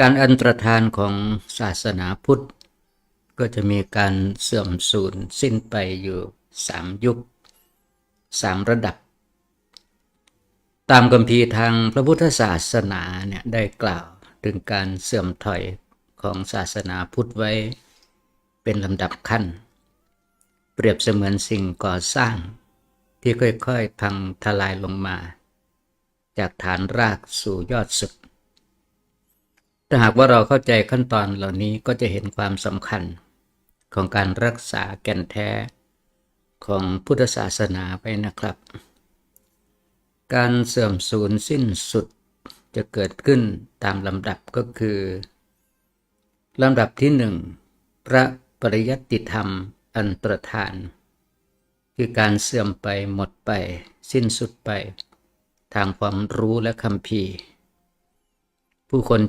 การอันตรธานของศาสนาพุทธ ก็จะมีการเสื่อมสูญสิ้นไปอยู่สามยุคสามระดับ ตามคัมภีร์ทางพระพุทธศาสนาเนี่ยได้กล่าวถึงการเสื่อมถอยของศาสนาพุทธไว้เป็นลำดับขั้น เปรียบเสมือนสิ่งก่อสร้างที่ค่อยๆพังทลายลงมา จากฐานรากสู่ยอดสุด ถ้าหากว่าเราเข้าใจขั้นตอนเหล่านี้ก็จะเห็นความสำคัญของการรักษาแก่นแท้ของพุทธศาสนาไปนะครับ การเสื่อมสูญสิ้นสุดจะเกิดขึ้นตามลำดับก็คือลำดับที่หนึ่งพระปริยัติธรรมอันตรธาน คือการเสื่อมไปหมดไป สิ้นสุดไป ทางความรู้และคำพีผู้คน